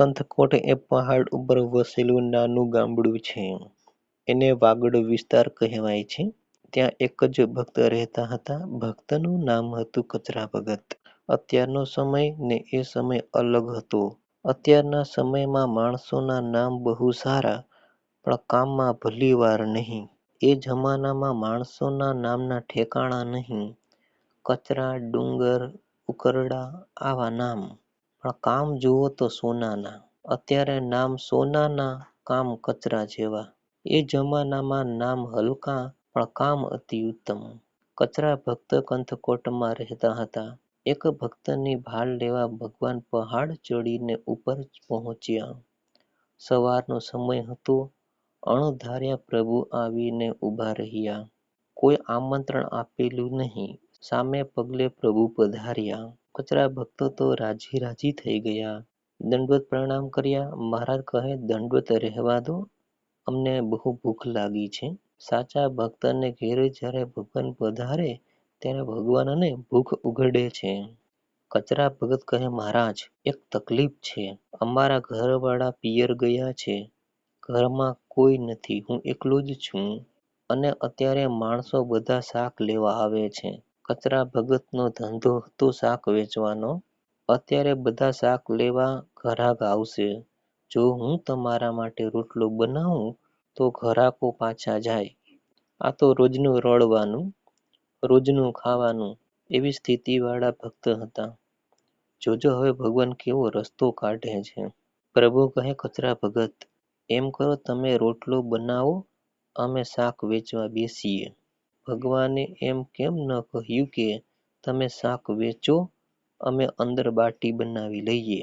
કંથકોટ એ પહાડ ઉપર વસેલું નાનું ગામડું છે. એને વાગડ વિસ્તાર કહેવાય છે. ત્યાં એક જ ભક્ત રહેતા હતા. ભક્તનું નામ હતું કચરા ભગત. અત્યારનો સમય ને એ સમય અલગ હતો. અત્યારના સમયમાં માણસોના નામ બહુ સારા, પણ કામમાં ભલીવાર નહીં. એ જમાનામાં માણસોના નામના ઠેકાણા નહીં. કચરા, ડુંગર, ઉકરડા આવા નામ, પણ કામ જુઓ તો સોનાના. અત્યારે નામ સોનાના, કામ કચરા જેવા. એ જમાનામાં નામ હલકા પણ કામ અતિ ઉત્તમ. કચરા ભક્ત કંથકોટમાં રહેતા હતા. એક ભક્તની ભાળ લેવા ભગવાન પહાડ ચડીને ઉપર પહોંચ્યા. સવારનો સમય હતો. અણધાર્યા પ્રભુ આવીને ઊભા રહ્યા. કોઈ આમંત્રણ આપેલું નહીં, સામે પગલે પ્રભુ પધાર્યા. કચરા ભક્તો તો રાજી રાજી થઈ ગયા. દંડવત પ્રણામ કર્યા. મહારાજ કહે દંડવત રહેવા દો, અમને બહુ ભૂખ લાગી છે. સાચા ભક્તને ઘેરે જ્યારે ભગવાન પધારે ત્યારે ભગવાનને ભૂખ ઉઘડે છે. કચરા ભગત કહે મહારાજ, એક તકલીફ છે. અમારા ઘરવાળા પિયર ગયા છે. ઘરમાં કોઈ નથી હું એકલો જ છું. અને અત્યારે માણસો બધા શાક લેવા આવે છે. કચરા ભગતનો ધંધો હતો શાક વેચવાનો. અત્યારે બધા શાક લેવા ઘરાક આવશે. જો હું તમારા માટે રોટલો બનાવું તો ઘરાકો પાછા જાય. આ તો રોજનું રળવાનું, રોજનું ખાવાનું એવી સ્થિતિવાળા ભક્ત હતા. જોજો હવે ભગવાન કેવો રસ્તો કાઢે છે. પ્રભુ કહે કચરા ભગત, એમ કરો તમે રોટલો બનાવો અમે શાક વેચવા બેસીએ. ભગવાને એમ કેમ ન કહ્યું કે તમે શાક વેચો અમે અંદર બાટી બનાવી લઈએ.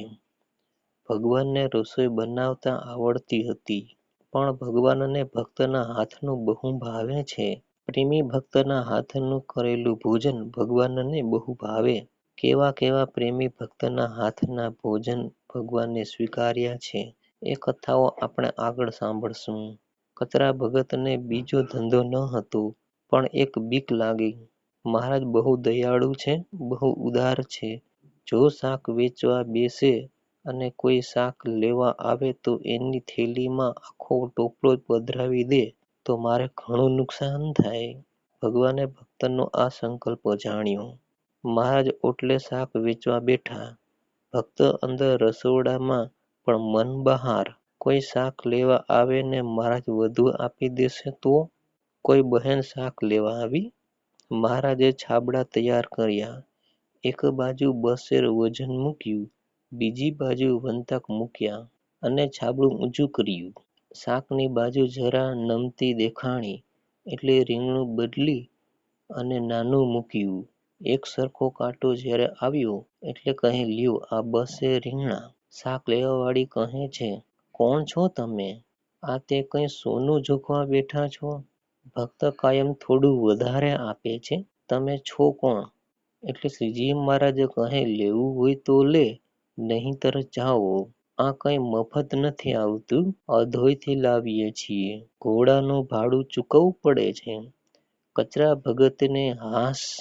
ભગવાનને રસોઈ બનાવતા આવડતી હતી. પણ ભગવાનને ભક્તના હાથનું બહુ ભાવે છે. પ્રેમી ભક્તના હાથનું કરેલું ભોજન ભગવાનને બહુ ભાવે. કેવા કેવા પ્રેમી ભક્તના હાથના ભોજન ભગવાને સ્વીકાર્યા છે એ કથાઓ આપણે આગળ સાંભળશું. કચરા ભગતને બીજો ધંધો ન હતો, પણ એક બીક લાગી. મહારાજ બહુ દયાળુ છે, બહુ ઉદાર છે. જો શાક વેચવા બેસે અને કોઈ શાક લેવા આવે તો એની થેલીમાં આખો ટોપલો પધરાવી દે તો મારે ઘણું નુકસાન થાય. ભગવાને ભક્તનો આ સંકલ્પ જાણ્યો. મહારાજ ઓટલે શાક વેચવા બેઠા. ભક્ત અંદર રસોડામાં પણ મન બહાર. કોઈ શાક લેવા આવે ને મહારાજ વધુ આપી દેશે તો? કોઈ બહેન શાક લેવા આવી. મહારાજે છાબડા તૈયાર કર્યા. એક બાજુ બસેર વજન મૂક્યું, બીજી બાજુ વંતક મૂક્યા, અને છાબડું ઊંચું કર્યું. શાકની બાજુ જરા નમતી દેખાણી એટલે રીંગણું બદલી અને નાનું મૂક્યું. એક સરખો કાંટો જ્યારે આવ્યો એટલે કહે લ્યો આ બસે રીંગણાં. શાક લેવાવાળી કહે છે, કોણ છો તમે? આ તે કંઈ સોનું જોખવા બેઠા છો? ભક્ત કાયમ થોડું વધારે આપે છે. તમે છો કોણ? એટલે શ્રીજી મહારાજ કહે લેવું હોય તો લે, નહીંતર જાઓ. આ કઈ મફત નથી આવતું, અધોયથી લાવીએ છીએ. ઘોડાનું ભાડું ચૂકવવું પડે છે. કચરા ભગતને હાસ.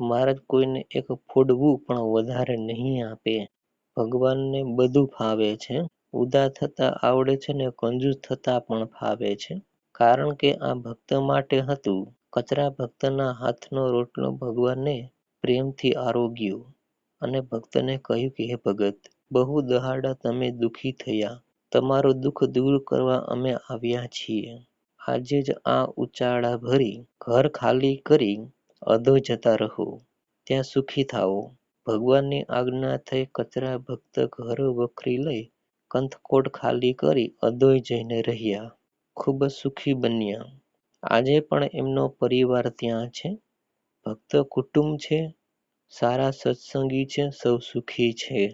મહારાજ કોઈને એક ફોડવું પણ વધારે નહીં આપે. ભગવાનને બધું ફાવે છે. ઉદા થતા આવડે છે ને કંજૂસ થતા પણ ફાવે છે. કારણ કે આ ભક્ત માટે હતું. કચરા ભક્તના હાથનો રોટલો ભગવાને પ્રેમથી આરોગ્યો, અને ભક્તને કહ્યું કે હે ભગત, બહુ દહાડા તમે દુઃખી થયા. તમારું દુઃખ દૂર કરવા અમે આવ્યા છીએ. આજે જ આ ઉચાળા ભરી, ઘર ખાલી કરી અધો જતા રહો. ત્યાં સુખી થાઓ. ભગવાનની આજ્ઞા થઈ કચરા ભક્ત ઘર વખરી લઈ કંથકોટ ખાલી કરી અધોઈ જઈને રહ્યા. ખૂબ સુખી બન્યા. આજે પણ એમનો પરિવાર ત્યાં છે. ભક્ત કુટુંબ છે. સારા સત્સંગી છે સૌ સુખી છે.